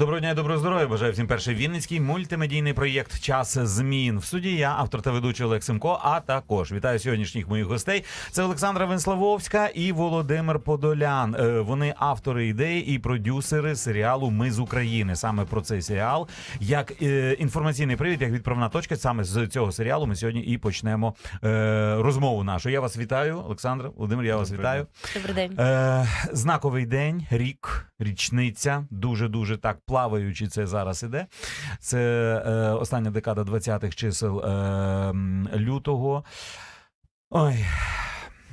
Доброго дня і доброго здоров'я. Бажаю всім перший вінницький мультимедійний проєкт Час змін. В суді я, автор та ведучий Олег Семко. А також вітаю сьогоднішніх моїх гостей. Це Олександра Венславовська і Володимир Подолян. Е, Вони автори ідеї і продюсери серіалу Ми з України. Саме про цей серіал, як е, інформаційний привід, як відправна точка. Саме з цього серіалу ми сьогодні і почнемо е, розмову нашу. Я вас вітаю, Олександр. Володимир, я вас вітаю. Добрий день. Знаковий день, рік, річниця. Дуже дуже так плаваючи це зараз іде. Це е, остання декада 20-х чисел е, лютого. Ой.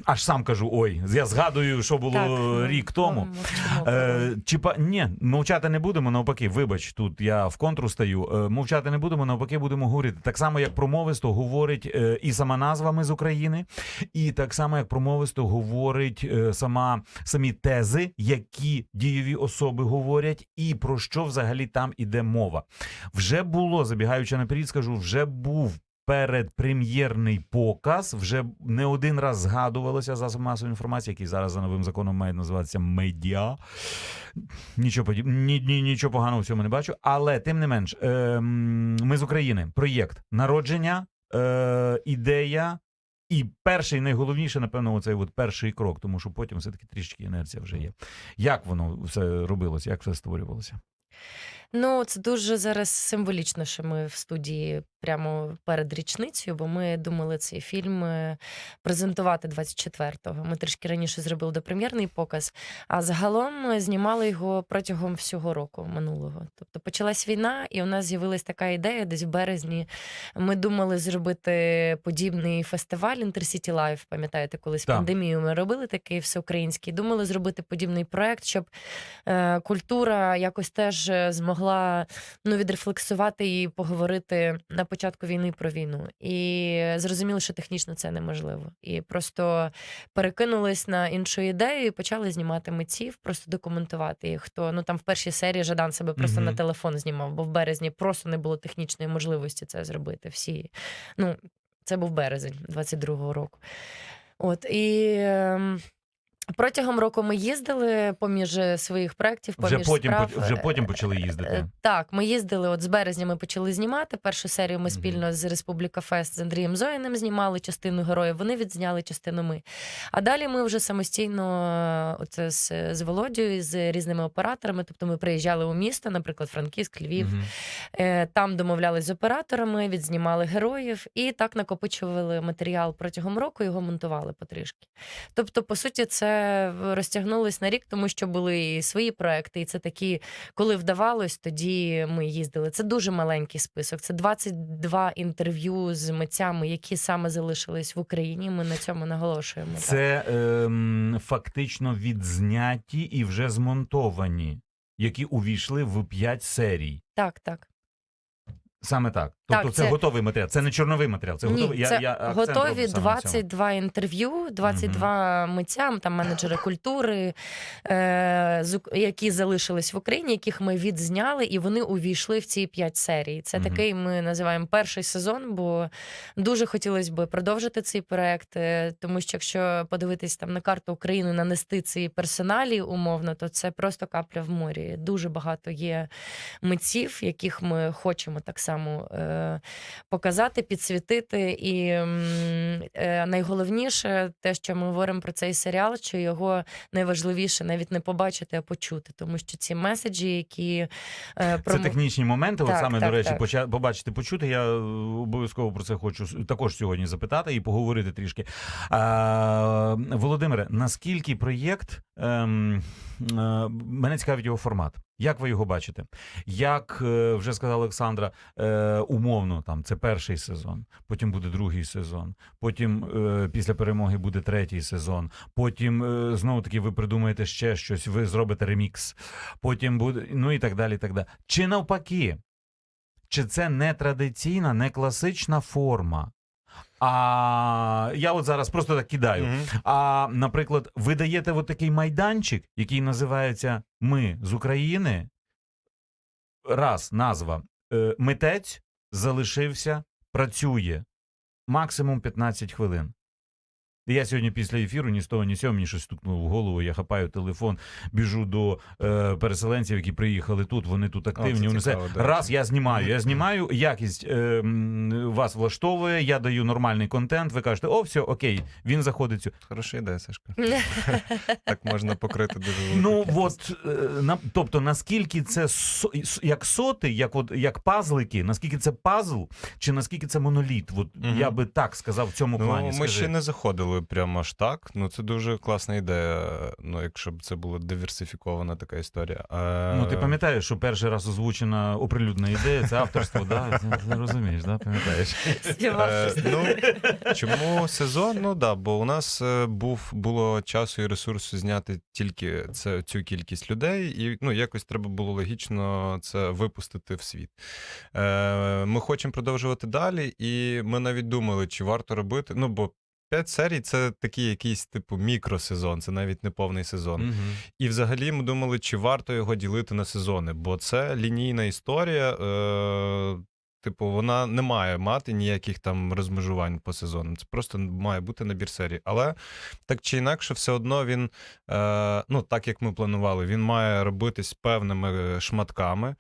Аж сам кажу, ой, я згадую, що було ну, рік тому. ну, Е, чи па ні, мовчати не будемо. Навпаки, вибач, тут я в контру стаю. Е, мовчати не будемо, навпаки, будемо говорити. Так само, як промовисто говорить е, і сама назва ми з України, і так само, як промовисто говорить е, сама самі тези, які дієві особи говорять, і про що взагалі там іде мова. Вже було, забігаючи наперед, скажу, вже був. Передпрем'єрний показ вже не один раз згадувалося засоб масової інформації, який зараз за новим законом має називатися медіа. Нічого ні, ні, нічого поганого в цьому не бачу. Але тим не менш, ем, ми з України. Проєкт народження, е, ідея. І перший, найголовніше, напевно, оцей от перший крок, тому що потім все-таки трішки інерція вже є. Як воно все робилося, як все створювалося? Ну, це дуже зараз символічно, що ми в студії прямо перед річницею, бо ми думали цей фільм е, презентувати 24-го. Ми трішки раніше зробили допрем'єрний показ, а загалом знімали його протягом всього року минулого. Тобто почалась війна, і у нас з'явилась така ідея десь в березні. Ми думали зробити подібний фестиваль Intercity Life, пам'ятаєте, колись Так. пандемію ми робили такий всеукраїнський. Думали зробити подібний проект, щоб е, культура якось теж е, змогла ну, відрефлексувати і поговорити на початку війни про війну. І зрозуміли, що технічно це неможливо. І просто перекинулись на іншу ідею і почали знімати митців, просто документувати їх. Хто ну там в першій серії Жадан себе просто Мгм. на телефон знімав, бо в березні просто не було технічної можливості це зробити. Всі ну це був березень 22-го року. От і. Протягом року ми їздили поміж е, своїх проєктів, Вже потім, справ. вже потім почали Е, їздити. Так, ми їздили. От з березня ми почали знімати. Першу серію ми спільно з Республіка Фест з Андрієм Зоїним знімали частину героїв. Вони відзняли частину ми. А далі ми вже самостійно е, оце з, з Володією, з різними операторами. Тобто ми приїжджали у місто, наприклад, Франківськ, Львів. Е, Там домовлялись з операторами, відзнімали героїв і так накопичували матеріал протягом року, його монтували потрішки. Тобто, по суті, це розтягнулось на рік, тому що були і свої проекти, і це такі, коли вдавалось, тоді ми їздили. Це дуже маленький список. Це 22 інтерв'ю з митцями, які саме залишились в Україні. Ми на цьому наголошуємо. Це ем, фактично відзняті і вже змонтовані, які увійшли в п'ять серій. Так, так. Саме так. Так, Тобто це, це- готовий матеріал. Це не чорновий матеріал. Це готовий. Ні, Я, це я роблю готові саме на цьому. 22 інтерв'ю, 22 митцям, там менеджери культури, е, з які залишились в Україні, яких ми відзняли, і вони увійшли в ці 5 серій. Це Мгм. такий ми називаємо перший сезон, бо дуже хотілося б продовжити цей проект. е, Тому що якщо подивитись там на карту України, нанести ці персоналі умовно, то це просто капля в морі. Дуже багато є митців, яких ми хочемо так само е, показати, підсвітити. І е, найголовніше, те, що ми говоримо про цей серіал, що його найважливіше навіть не побачити, а почути, тому що ці меседжі, які е, Це технічні моменти. от саме так, до речі, так. побачити, почути. Я е, обов'язково про це хочу також сьогодні запитати і поговорити трішки. А, Володимире, наскільки проєкт ем, е, мене цікавить його формат? Як ви його бачите? Як е, вже сказала Олександра, е, умовно там це перший сезон, потім буде другий сезон, потім е, після перемоги буде третій сезон. Потім знову таки ви придумаєте ще щось, ви зробите ремікс, потім буде ну і так далі. і так далі. Чи навпаки, чи це не традиційна, не класична форма? А я от зараз просто так кидаю. Мгм. А, наприклад, ви даєте от такий майданчик, який називається Ми з України. Раз, назва. е, митець залишився, працює максимум 15 хвилин. Я сьогодні після ефіру ні з того, ні з цього мені щось стукнуло в голову. Я хапаю телефон, біжу до е, переселенців, які приїхали тут. Вони тут активні. це Вони все цікаво, да. раз я знімаю. Я знімаю, якість е, вас влаштовує. Я даю нормальний контент. Ви кажете, о, все, окей, він заходить. сю- Хороша ідея, Сашка. Так можна покрити дуже Ну от е, на тобто, наскільки це со, с- як соти, як от як пазлики, наскільки це пазл, чи наскільки це моноліт? От я би так сказав в цьому Ну, плані. ми ще не заходили прямо аж так. Ну, це дуже класна ідея. Ну, якщо б це була диверсифікована така історія. Е, Ну, ти пам'ятаєш, що перший раз озвучена оприлюднена ідея, це авторство, да? Ти, ти розумієш, да? пам'ятаєш? Е, ну, чому сезон? Ну да, бо у нас е, був було часу і ресурсу зняти тільки це, цю кількість людей, і ну, якось треба було логічно це випустити в світ. Е, ми хочемо продовжувати далі, і ми навіть думали, чи варто робити. Ну, бо п'ять серій це такий якийсь типу мікросезон, це навіть не повний сезон. Мгм. І взагалі ми думали, чи варто його ділити на сезони, бо це лінійна історія. Е, типу, вона не має мати ніяких там розмежувань по сезонам. Це просто має бути набір серій. Але так чи інакше, все одно він, е, ну так як ми планували, він має робитись певними е, шматками.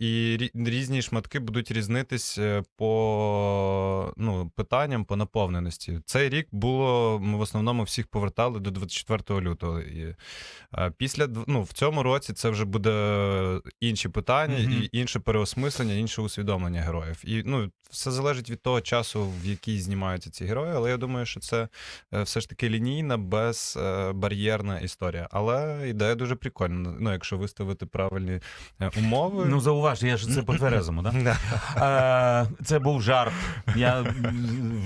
І різні шматки будуть різнитись е, по ну, питанням, по наповненості. Цей рік було, ми в основному всіх повертали до 24 лютого. І, е, після ну, в цьому році це вже буде інші питання, Мгм. і інше переосмислення, інше усвідомлення героїв. І ну, все залежить від того часу, в який знімаються ці герої. Але я думаю, що це е, все ж таки лінійна, безбар'єрна історія. Але ідея дуже прикольна. Ну, якщо виставити правильні е, умови. Ну, зауваж, я ж це по-тверезому, да? Е, це був жарт. Я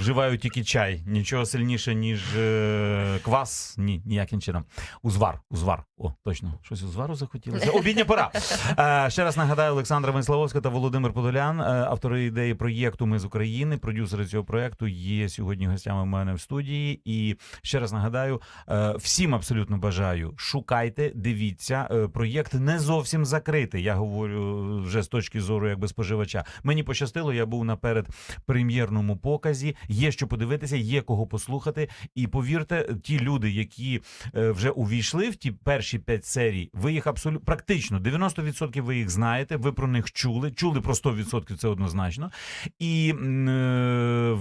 вживаю тільки чай. Нічого сильніше, ніж е, квас. Ні, ніяким чином. Узвар, узвар. О, точно. Щось узвару захотілося. Обідня пора. Е, ще раз нагадаю, Олександра Венславовська та Володимир Подолян, е, автори ідеї проєкту Ми з України. Продюсери цього проєкту є сьогодні гостями в мене в студії. І ще раз нагадаю, е, всім абсолютно бажаю. Шукайте, дивіться. Е, проєкт не зовсім закритий. Я говорю вже з точки зору якби споживача. Мені пощастило, я був на передпрем'єрному показі. Є що подивитися, є кого послухати. І повірте, ті люди, які е, вже увійшли в ті перші п'ять серій, ви їх абсолютно практично 90% ви їх знаєте. Ви про них чули. Чули про 100% це однозначно. І е,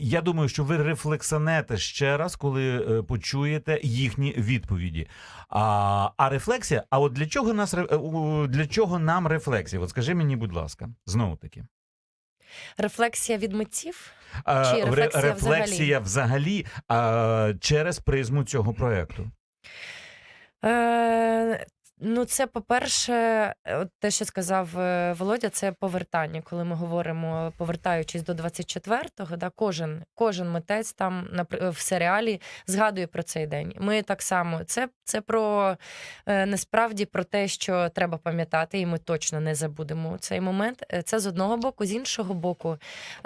я думаю, що ви рефлексанете ще раз, коли е, почуєте їхні відповіді. А, а рефлексія, а от для чого нас е, для чого нам рефлексія? От скажи мені, будь ласка, знову таки. Рефлексія від митців. Чи ре- рефлексія рефлексія взагалі а, через призму цього проекту. Е, ну, це, по-перше, от те, що сказав е, Володя, це повертання. Коли ми говоримо, повертаючись до 24-го, да, кожен, кожен митець там напр- в серіалі згадує про цей день. Ми так само. Це, це про е, насправді про те, що треба пам'ятати, і ми точно не забудемо цей момент. Е, Це з одного боку, з іншого боку,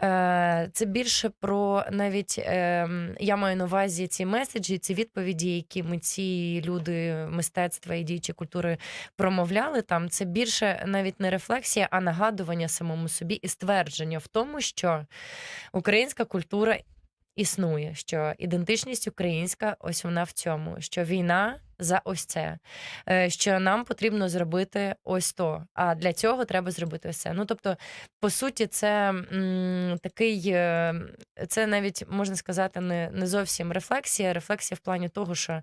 е, це більше про навіть е, я маю на увазі ці меседжі, ці відповіді, які ми ці люди мистецтва і діячі культури промовляли там. Це більше навіть не рефлексія, а нагадування самому собі і ствердження в тому, що українська культура. Існує, що ідентичність українська, ось вона в цьому, що війна за ось це, е, що нам потрібно зробити ось то. А для цього треба зробити ось це. Ну тобто, по суті, це такий, е, це навіть можна сказати, не, не зовсім рефлексія. Рефлексія в плані того, що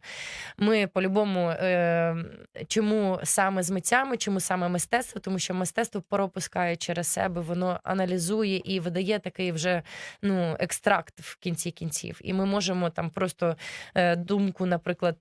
ми по-любому, е, чому саме з митцями, чому саме мистецтво, тому що мистецтво пропускає через себе, воно аналізує і видає такий вже ну, екстракт в кінці кінців. І ми можемо там просто думку, наприклад,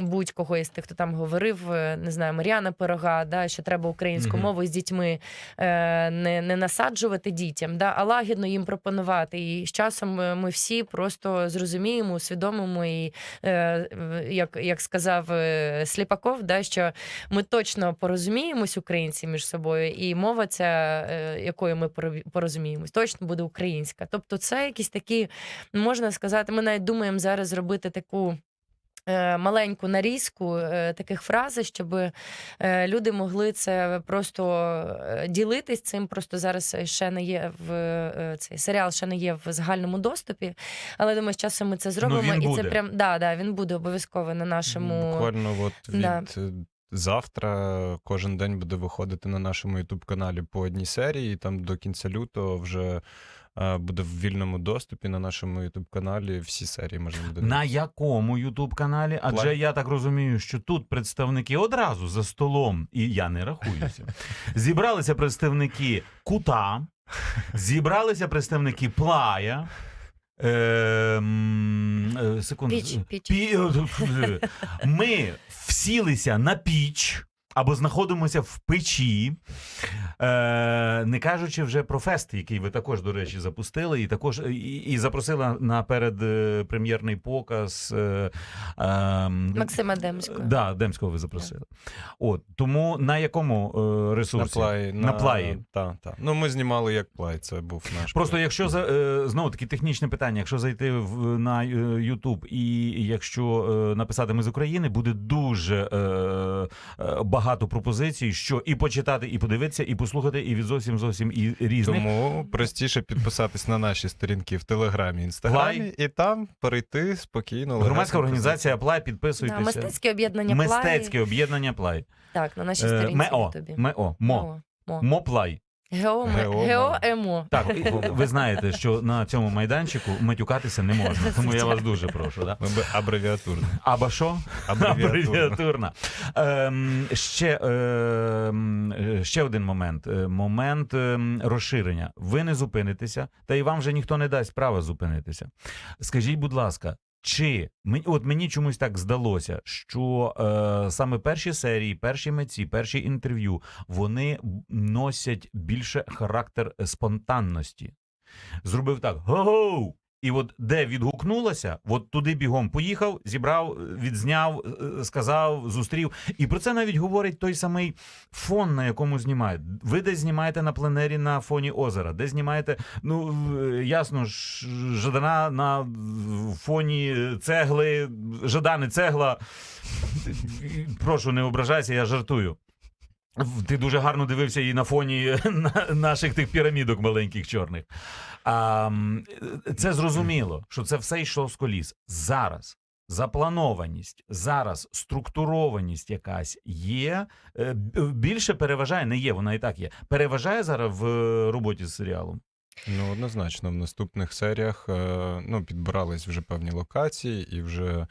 будь-кого із тих, хто там говорив, е, не знаю, Мар'яна Пирога, да, що треба українську Мгм. мову з дітьми е, не, не насаджувати дітям, да, а лагідно їм пропонувати. І з часом е, ми всі просто зрозуміємо, усвідомимо і е, як, як сказав е, Сліпаков, да, що ми точно порозуміємось українці між собою, і мова ця, е, якою ми поро- порозуміємось, точно буде українська. Тобто, це якісь такі, можна сказати, ми навіть думаємо зараз зробити таку. Е, маленьку нарізку е, таких фраз, щоб е, люди могли це просто ділитись цим. Просто зараз ще не є в цей серіал, ще не є в загальному доступі. Але думаю, з часом ми це зробимо. він і буде. це прям да, да, він буде обов'язково на нашому. Буквально от від Да. завтра кожен день буде виходити на нашому Ютуб каналі по одній серії. І там до кінця лютого вже буде в вільному доступі на нашому Ютуб каналі. Всі серії можна буде На якому Ютуб каналі? Адже План. я так розумію, що тут представники одразу за столом, і я не рахуюся. Зібралися представники кута, зібралися представники плая. Е, м, е, секунду. Піч, піч. Пі- е, Ми всілися на піч. Або знаходимося в печі, е, не кажучи вже про фест, який ви також, до речі, запустили, і також і, і запросили на передпрем'єрний показ. Е, е, Максима Демського. Да, Демського ви запросили. От тому на якому е, на ресурсі? плаї. На плаї. Так, так. Ну, ми знімали як плай, це був наш. Просто якщо за е, знову таки технічне питання, якщо зайти в на е, YouTube і якщо е, написати ми з України, буде дуже е, е, багато пропозицій, що і почитати, і подивитися, і послухати, і від зовсім зовсім і різних. Тому простіше підписатись на наші сторінки в Телеграмі, Інстаграмі, Плай. і там перейти спокійно. Громадська організація Плай, Да, мистецьке об'єднання Мистецьке об'єднання Плай. Так, на нашій Е, сторінці в МЕО. Ютубі. МЕО. Мо. Мо. Мо Плай. Гео, Гео, Гео Так, і ви знаєте, що на цьому майданчику матюкатися не можна, тому я вас дуже прошу. Да? Ми абревіатурно. Або що? Абревіатурно. Абревіатурна. Ем, ще, ем, е, ще один момент. Е, Момент ем, розширення. Ви не зупинитеся, та і вам вже ніхто не дасть права зупинитися. Скажіть, будь ласка. Чи от мені чомусь так здалося, що е, саме перші серії, перші митці, перші інтерв'ю вони носять більше характер спонтанності. Зробив так: го-гоу! І от де відгукнулося, от туди бігом поїхав, зібрав, відзняв, е, сказав, зустрів. І про це навіть говорить той самий фон, на якому знімають. Ви десь знімаєте на пленері на фоні озера, де знімаєте, ну ясно Жадана на фоні цегли, Жадани цегла. Прошу, не ображайся, я жартую. Ти дуже гарно дивився і на фоні наших тих пірамідок маленьких чорних. А, це зрозуміло, що це все йшло з коліс. Зараз запланованість, зараз структурованість якась є. е, Більше переважає, не є, вона і так є. Переважає зараз в е, роботі з серіалом. Ну, однозначно, в наступних серіях е, ну, підбирались вже певні локації, і вже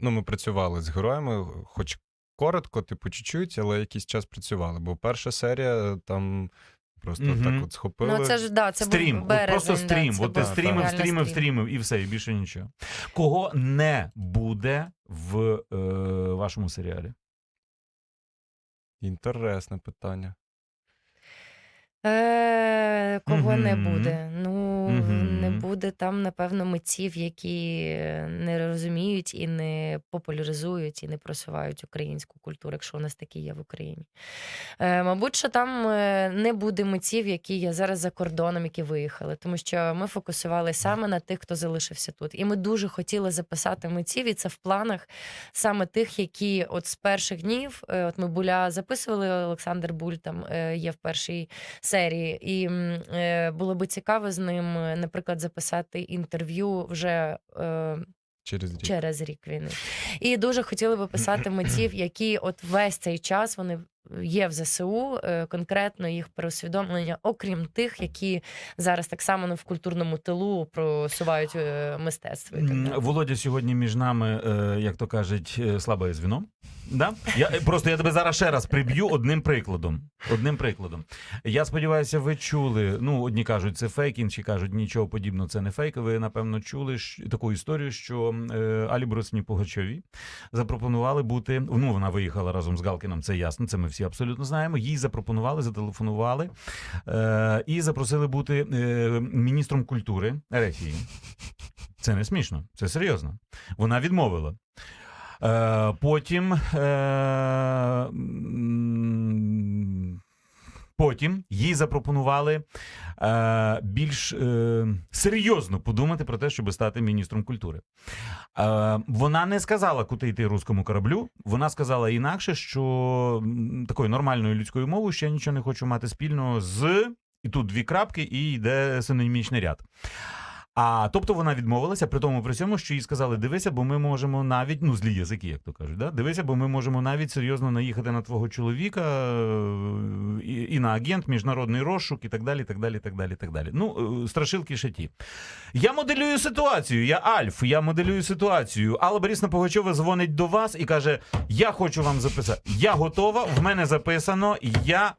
ну, ми працювали з героями, хоч коротко, типу, чуть-чуть, але якийсь час працювали. Бо перша серія там просто Мгм. так от схопили. Ну це ж да, це стрім, був от березень. просто стрім. Да, от ти стрімив, реально стрімив, стрім. стрімив, і все, і більше нічого. Кого не буде в е, вашому серіалі? Інтересне питання. Е, кого не Мгм. буде? Ну Мгм. не буде там, напевно, митців, які не розуміють і не популяризують, і не просувають українську культуру, якщо у нас такі є в Україні. Е, мабуть, що там е, не буде митців, які є зараз за кордоном, які виїхали, тому що ми фокусували саме на тих, хто залишився тут. І ми дуже хотіли записати митців, і це в планах саме тих, які от з перших днів, е, от ми буля записували, Олександр Буль там е, є в першій серії, і е, було би цікаво з ним, е, наприклад, записати інтерв'ю вже. е, Через рік. через рік війни. І дуже хотіли би писати митців, які от весь цей час вони є в ЗСУ, е, конкретно їх переусвідомлення, окрім тих, які зараз так само ну, в культурному тилу просувають е, мистецтво. і так Володя сьогодні між нами, е, як то кажуть, слабе звіно. Да? Я, просто я тебе зараз ще раз приб'ю одним прикладом. Одним прикладом. Я сподіваюся, ви чули. Ну, одні кажуть, це фейк, інші кажуть, нічого подібного, це не фейк. Ви, напевно, чули щ- таку історію, що е, Алі Бросні Пугачовій запропонували бути. Ну, вона виїхала разом з Галкіном, це ясно, це ми всі абсолютно знаємо. Їй запропонували, зателефонували е, і запросили бути е, міністром культури Ерефії. Це не смішно, це серйозно. Вона відмовила. Е, потім е, Потім їй запропонували е, більш е, серйозно подумати про те, щоб стати міністром культури. Е, вона не сказала, куди йти руському кораблю. Вона сказала інакше, що такою нормальною людською мовою ще нічого не хочу мати спільного з. І тут дві крапки, і йде синонімічний ряд. А тобто вона відмовилася, при тому при цьому, що їй сказали: дивися, бо ми можемо навіть, ну злі язики, як то кажуть, да? дивися, бо ми можемо навіть серйозно наїхати на твого чоловіка і, і на агент, міжнародний розшук, і так далі. так далі, так далі, так далі. Ну, е, страшилки ще ті. Я моделюю ситуацію. Я Альф, я моделюю ситуацію. Алла Борисна Пугачова дзвонить до вас і каже: Я хочу вам записати. Я готова, в мене записано. Я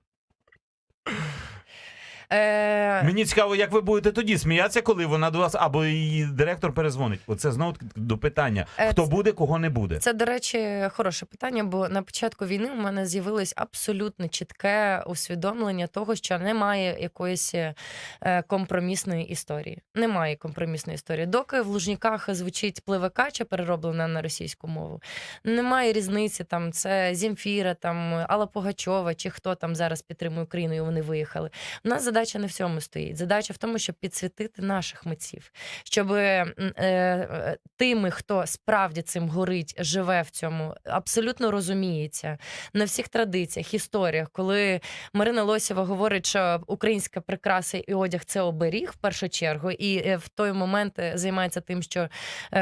Е, Мені цікаво, як ви будете тоді сміятися, коли вона до вас або її директор перезвонить. Оце знову до питання: Е, хто це- буде, кого не буде. Це, до речі, хороше питання, бо на початку війни у мене з'явилось абсолютно чітке усвідомлення того, що немає якоїсь е, компромісної історії. Немає компромісної історії. Доки в Лужніках звучить пливе кача, перероблена на російську мову, немає різниці. Там це Земфіра, там Алла Пугачова, чи хто там зараз підтримує Україну, і вони виїхали. У нас задача не в цьому стоїть. Задача в тому, щоб підсвітити наших митців, щоб е, е, тими, хто справді цим горить, живе в цьому, абсолютно розуміється на всіх традиціях, історіях, коли Марина Лосєва говорить, що українська прикраса і одяг це оберіг в першу чергу, і е, в той момент е, займається тим, що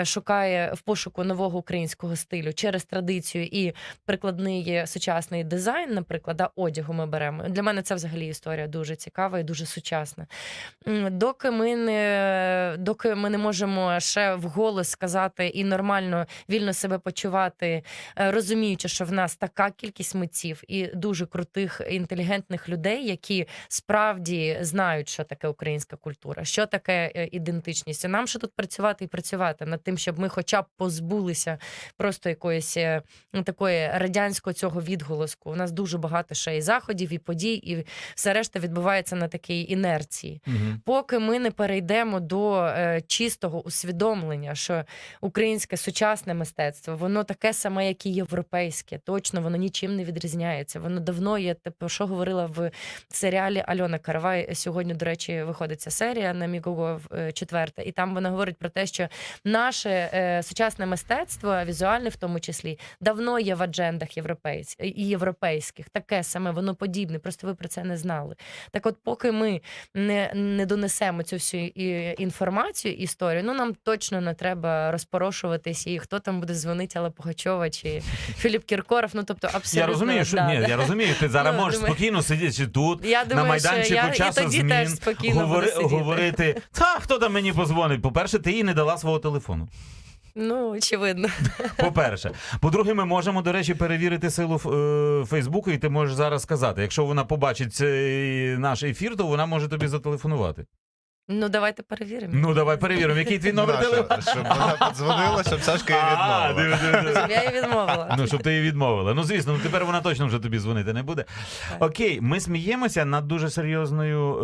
шукає в пошуку нового українського стилю через традицію і прикладний сучасний дизайн, наприклад, да, одягу ми беремо. Для мене це взагалі історія дуже цікава і дуже сучасна. Доки ми не доки ми не можемо ще вголос сказати і нормально вільно себе почувати, е, розуміючи, що в нас така кількість митців і дуже крутих інтелігентних людей, які справді знають, що таке українська культура, що таке е, ідентичність. І нам ще тут працювати і працювати над тим, щоб ми, хоча б позбулися просто якоїсь е, такої радянського цього відголоску. У нас дуже багато ще і заходів, і подій, і все решта відбувається на такій інерції. Мгм. Поки ми не перейдемо до е, чистого усвідомлення, що українське сучасне мистецтво, воно таке саме, як і європейське. Точно воно нічим не відрізняється. Воно давно є. Типу, що говорила в серіалі Альона Каравай. Сьогодні, до речі, виходить ця серія на Мігого е, четверта, і там вона говорить про те, що наше е, сучасне мистецтво, візуальне в тому числі, давно є в аджендах європейсь... і європейських. Таке саме, воно подібне. Просто ви про це не знали. Так, от, поки ми не, не донесемо цю всю інформацію, історію, ну нам точно не треба розпорошуватись, і хто там буде дзвонити, Алла Пугачова чи Філіп Кіркоров. Ну тобто, абсолютно Я розумію, що да, ні, да. я розумію, ти зараз Ну, можеш думаю- спокійно сидячи тут. Я думаю, на майданчику я часу змін теж говори- говорити. Та хто там мені позвонить? По-перше, ти їй не дала свого телефону. Ну, очевидно. По-перше, по-друге, ми можемо, до речі, перевірити силу е, Фейсбуку, і ти можеш зараз сказати. Якщо вона побачить цей наш ефір, то вона може тобі зателефонувати. Ну, давайте перевіримо. Ну давай перевіримо, який твій номер телефону. Щоб вона подзвонила, щоб Сашка її А, відмовила. диви, диви, диви. Щоб я її відмовила. Ну, щоб ти її відмовила. Ну, звісно, ну тепер вона точно вже тобі дзвонити не буде. Окей, ми сміємося над дуже серйозною.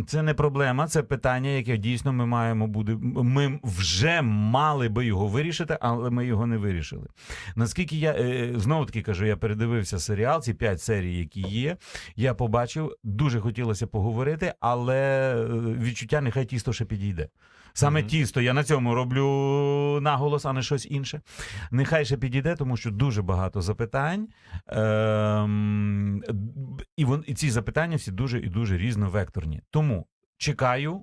Е, це не проблема, це питання, яке дійсно ми маємо буде. Ми вже мали би його вирішити, але ми його не вирішили. Наскільки я е, знову таки кажу, я передивився серіал, ці п'ять серій, які є. Я побачив, дуже хотілося поговорити, але е, відчуття нехай тісто ще підійде. Саме Мгм. тісто, я на цьому роблю наголос, а не щось інше. Нехай ще підійде, тому що дуже багато запитань. Ем, і, вон, і ці запитання всі дуже і дуже різновекторні. Тому чекаю.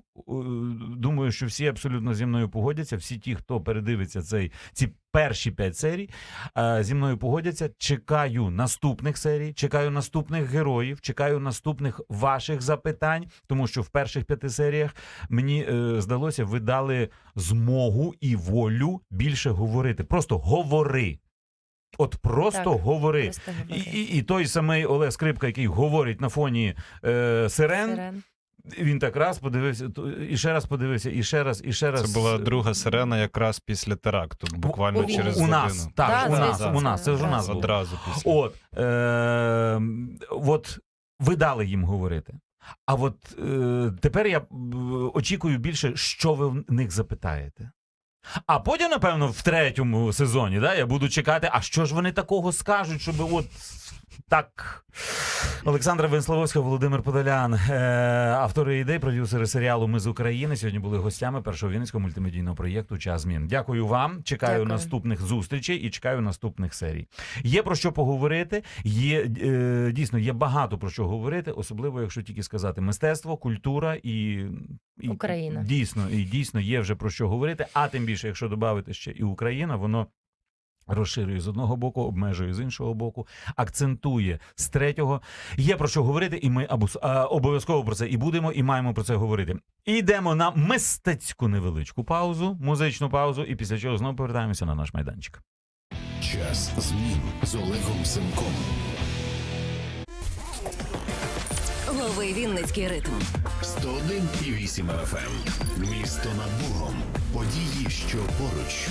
Думаю, що всі абсолютно зі мною погодяться. Всі ті, хто передивиться цей, ці перші п'ять серій, е, зі мною погодяться. Чекаю наступних серій, чекаю наступних героїв, чекаю наступних ваших запитань, тому що в перших п'яти серіях мені е, здалося, ви дали змогу і волю більше говорити. Просто говори. От просто Так, говори. Просто І, і, і той самий Олег Скрипка, який говорить на фоні е, сирен, Сирен. Він так раз подивився, і ще раз подивився, і ще раз, і ще раз. Це була друга сирена якраз після теракту, буквально у- через у годину. нас. Так, Да, у нас, звісно, у нас, це ж у одразу. було. Після. От, е, от ви дали їм говорити. А от е, тепер я е, очікую більше, що ви в них запитаєте. А потім, напевно, в третьому сезоні да, я буду чекати, а що ж вони такого скажуть, щоб от Так. Олександра Венславовська, Володимир Подолян, е, автори ідей, продюсери серіалу Ми з України. Сьогодні були гостями першого вінницького мультимедійного проєкту Час змін. Дякую вам. Чекаю Дякую. наступних зустрічей і чекаю наступних серій. Є про що поговорити. Є е, дійсно є багато про що говорити, особливо якщо тільки сказати мистецтво, культура і, і Україна. Дійсно, і дійсно є вже про що говорити. А тим більше, якщо додати ще і Україна, воно. Розширює з одного боку, обмежує з іншого боку, акцентує з третього. Є про що говорити, і ми обов'язково про це і будемо, і маємо про це говорити. І йдемо на мистецьку невеличку паузу, музичну паузу, і після чого знову повертаємося на наш майданчик. Час змін з Олегом Семком. Лови Вінницький ритм. 101,8 FM. Місто над Богом. Події, що поруч.